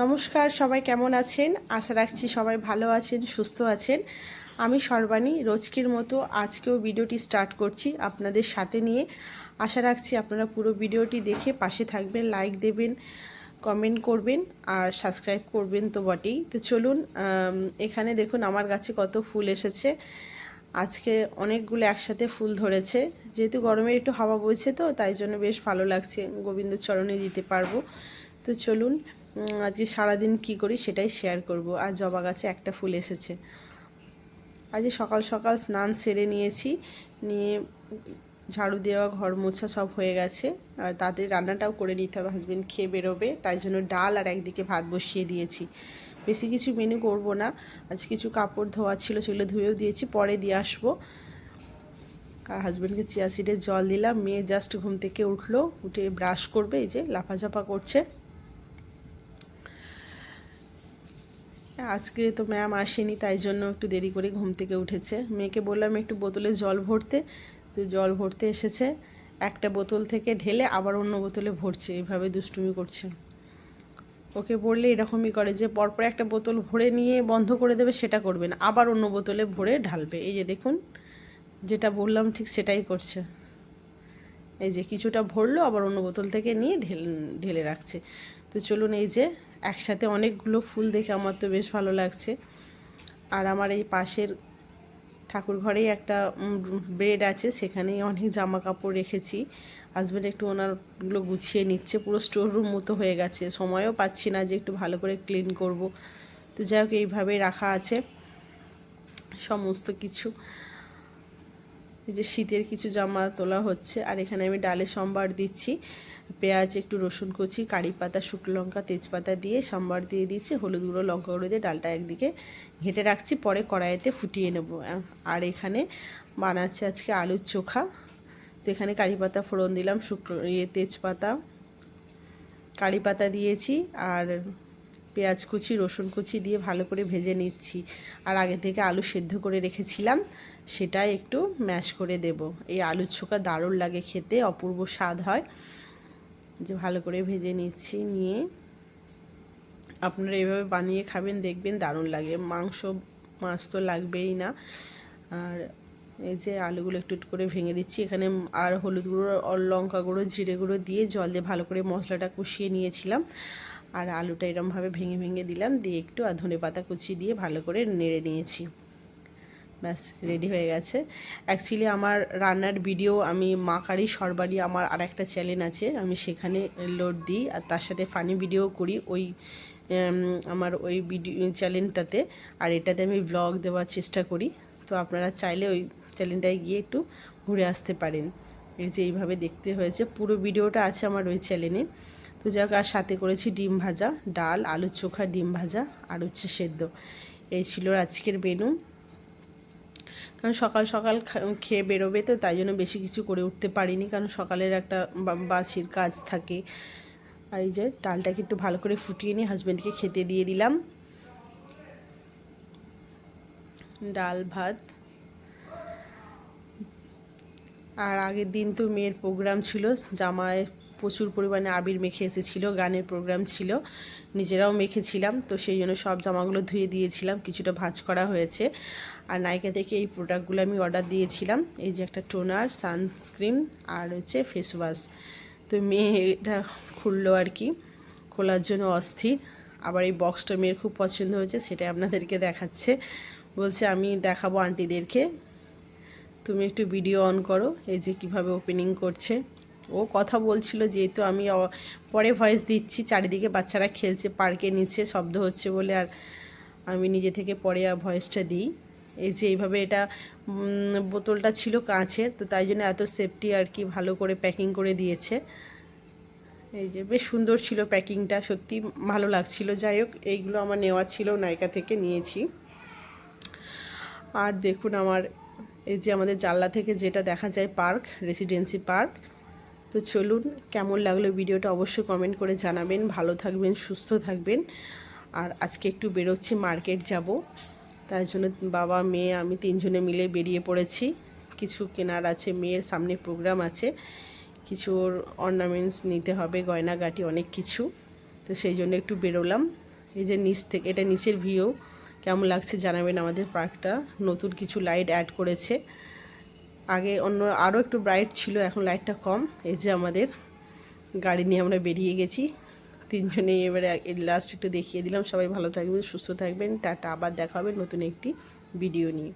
নমস্কার, সবাই কেমন আছেন? আশা রাখছি সবাই ভালো আছেন, সুস্থ আছেন। আমি সর্বাণী, রোজকের মতো আজকেও ভিডিওটি স্টার্ট করছি আপনাদের সাথে নিয়ে। আশা রাখছি আপনারা পুরো ভিডিওটি দেখে পাশে থাকবেন, লাইক দেবেন, কমেন্ট করবেন আর সাবস্ক্রাইব করবেন তো বটেই। তো চলুন এখানে দেখুন আমার গাছে কত ফুল এসেছে। আজকে অনেকগুলো একসাথে ফুল ধরেছে। যেহেতু গরমের একটু হাওয়া বইছে তো, তাই জন্য বেশ ভালো লাগছে। গোবিন্দ চরণে দিতে পারব। তো চলুন আজকে সারাদিন কি করি সেটাই শেয়ার করব। আর জবা গাছে একটা ফুল এসেছে। আজকে সকাল সকাল স্নান সেরে নিয়েছি। নিয়ে ঝাড়ু দেওয়া, ঘর মোছা সব হয়ে গেছে। আর তাদের রান্নাটাও করে নিতে হবে। হাজব্যান্ড খেয়ে বেরোবে, তাই জন্য ডাল আর একদিকে ভাত বসিয়ে দিয়েছি। বেশি কিছু মেনু করব না। আজ কিছু কাপড় ধোয়া ছিল, সেগুলো ধুয়েও দিয়েছি। পরে দিয়ে আসব। আর হাজব্যান্ডকে চিয়া সিডে জল দিলাম। মেয়ে জাস্ট ঘুম থেকে উঠল। উঠে ব্রাশ করবে, এই যে লাফাঝাপা করছে। আজকে তো ম্যাম আসেনি, তাই জন্য একটু দেরি করে ঘুম থেকে উঠেছে। মেয়েকে বললাম একটু বোতলে জল ভরতে, তো জল ভরতে এসেছে। একটা বোতল থেকে ঢেলে আবার অন্য বোতলে ভরছে, এভাবে দুষ্টুমি করছে। ওকে বললে এরকমই করে যে পরপর একটা বোতল ভরে নিয়ে বন্ধ করে দেবে, সেটা করবে না। আবার অন্য বোতলে ভরে ঢালবে। এই যে দেখুন, যেটা বললাম ঠিক সেটাই করছে। এই যে কিছুটা ভরলো, আবার অন্য বোতল থেকে নিয়ে ঢেলে ঢেলে রাখছে। তো চলুন এই যে একসাথে অনেকগুলো ফুল দেখে আমার তো বেশ ভালো লাগছে। আর আমার এই পাশের ঠাকুর ঘরেই একটা বেড আছে, সেখানেই অনেক জামা কাপড় রেখেছি। হাজব্যান্ড একটু ওনারগুলো গুছিয়ে নিচ্ছে, পুরো স্টোর রুম মতো হয়ে গেছে। সময়ও পাচ্ছি না যে একটু ভালো করে ক্লিন করব। তো যাই হোক, এইভাবেই রাখা আছে সমস্ত কিছু। এই যে শীতের কিছু জামা তোলা হচ্ছে। আর এখানে আমি ডালে সম্বার দিচ্ছি। পেঁয়াজ, একটু রসুন কুচি, কারি পাতা, শুকনো লঙ্কা, তেজপাতা দিয়ে সম্বার দিয়ে দিচ্ছি। হলুদ গুঁড়ো, লঙ্কা গুঁড়ো দিয়ে ডালটা একদিকে ঘেঁটে রাখছি। পরে কড়াইতে ফুটিয়ে নেব। আর এখানে বানাচ্ছে আজকে আলুর চোখা। তো এখানে কারি পাতা ফোড়ন দিলাম শুকনো ইয়ে তেজপাতা। কারি পাতা দিয়েছি। আর পেঁয়াজ কুচি, রসুন কুচি দিয়ে ভালো করে ভেজে নিচ্ছি। আর আগে থেকে আলু সেদ্ধ করে রেখেছিলাম সেটা একটু ম্যাশ করে দেব। এই আলুর ছোকা দারুণ লাগে খেতে, অপূর্ব স্বাদ হয়। যে ভালো করে ভেজে নিচ্ছি, নিয়ে আপনারা এভাবে বানিয়ে খাবেন, দেখবেন দারুণ লাগে। মাংস, মাছ তো লাগবেই না। আর এই যে আলুগুলো একটু একটু করে ভেঙে দিচ্ছি, এখানে আর হলুদ গুঁড়ো লঙ্কা গুঁড়ো, জিরে গুঁড়ো দিয়ে জল দিয়ে ভালো করে মশলাটা কষিয়ে নিয়েছিলাম। আর আলুটা এরমভাবে ভেঙে ভেঙে দিলাম, দিয়ে একটু আর ধনে পাতা কুচি দিয়ে ভালো করে নেড়ে নিয়েছি। ব্যাস রেডি হয়ে গেছে। অ্যাকচুয়ালি আমার রান্নার ভিডিও আমি মা কারি সরবারি আমার আর একটা চ্যানেল আছে, আমি সেখানে লোড দিই। আর তার সাথে ফানি ভিডিও করি ওই আমার ওই ভিডিও চ্যানেলটাতে আর এটাতে আমি ব্লগ দেওয়ার চেষ্টা করি। তো আপনারা চাইলে ওই চ্যানেলটায় গিয়ে একটু ঘুরে আসতে পারেন। এই যে এইভাবে দেখতে হয়েছে। পুরো ভিডিওটা আছে আমার ওই চ্যানেলে তো যাই হোক, আর সাথে করেছি ডিম ভাজা, ডাল আলুর চোখা, ডিম ভাজা, আর হচ্ছে সেদ্ধ। এই ছিল আজকের মেনু কারণ সকাল সকাল খেয়ে বেরোবে তো, তাই জন্য বেশি কিছু করে উঠতে পারিনি। কারণ সকালের একটা বাসির কাজ থাকে। আর এই যে ডালটাকে একটু ভালো করে ফুটিয়ে নিয়ে হাজব্যান্ডকে খেতে দিয়ে দিলাম। ডাল, ভাত আর আগের দিন তো মেয়ের প্রোগ্রাম ছিল, জামায় প্রচুর পরিমাণে আবির মেখে এসেছিল, গানের প্রোগ্রাম ছিল, নিজেরাও মেখেছিলাম, তো সেই জন্য সব জামাগুলো ধুয়ে দিয়েছিলাম, কিছুটা ভাঁজ করা হয়েছে। আর নাইকা থেকে এই প্রোডাক্টগুলো আমি অর্ডার দিয়েছিলাম, এই যে একটা টোনার সানস্ক্রিন আর হচ্ছে ফেস ওয়াশ তো মেয়ে এটা খুললো আর কি, খোলার জন্য অস্থির। আবার এই বক্সটা মেয়ের খুব পছন্দ হয়েছে, সেটাই আপনাদেরকে দেখাচ্ছে। বলছে, আমি দেখাবো আন্টিদেরকে তুমি একটু ভিডিও অন করো, এই যে কীভাবে ওপেনিং করছে। ও কথা বলছিল যেহেতু আমি পরে ভয়েস দিচ্ছি, চারিদিকে বাচ্চারা খেলছে পার্কে নিচে শব্দ হচ্ছে বলে আর আমি নিজে থেকে পরে আর ভয়েসটা দিই। এই যে এইভাবে এটা বোতলটা ছিল কাঁচের, তো তাই জন্য এত সেফটি আর কি ভালো করে প্যাকিং করে দিয়েছে। এই যে বেশ সুন্দর ছিল প্যাকিংটা সত্যি ভালো লাগছিল। যাই হোক, এইগুলো আমার নেওয়া ছিল নায়িকা থেকে নিয়েছি। আর দেখুন আমার এই যে আমাদের জানলা থেকে যেটা দেখা যায় পার্ক রেসিডেন্সি পার্ক। তো চলুন কেমন লাগল ভিডিওটা অবশ্যই কমেন্ট করে জানাবেন। ভালো থাকবেন, সুস্থ থাকবেন। আর আজকে একটু বেরোচ্ছি, মার্কেট যাব। তাই জন্য বাবা, মেয়ে, আমি তিনজনে মিলে বেরিয়ে পড়েছি। কিছু কেনার আছে, মেয়ের সামনে প্রোগ্রাম আছে। কিছু অর্নামেন্টস নিতে হবে, গয়নাগাটি, অনেক কিছু। তো সেই জন্য একটু বেরোলাম। এই যে নিচ থেকে, এটা নিচের ভিউ কেমন লাগছে জানাবেন আমাদের পার্কটা। নতুন কিছু লাইট অ্যাড করেছে। আগে অন্য আরও একটু ব্রাইট ছিল, এখন লাইটটা কম। এই যে আমাদের গাড়ি নিয়ে আমরা বেরিয়ে গেছি। তিনজনে এবারে লাস্ট একটু দেখিয়ে দিলাম। সবাই ভালো থাকবেন, সুস্থ থাকবেন। টাটা, আবার দেখা হবে নতুন একটি ভিডিও নিয়ে।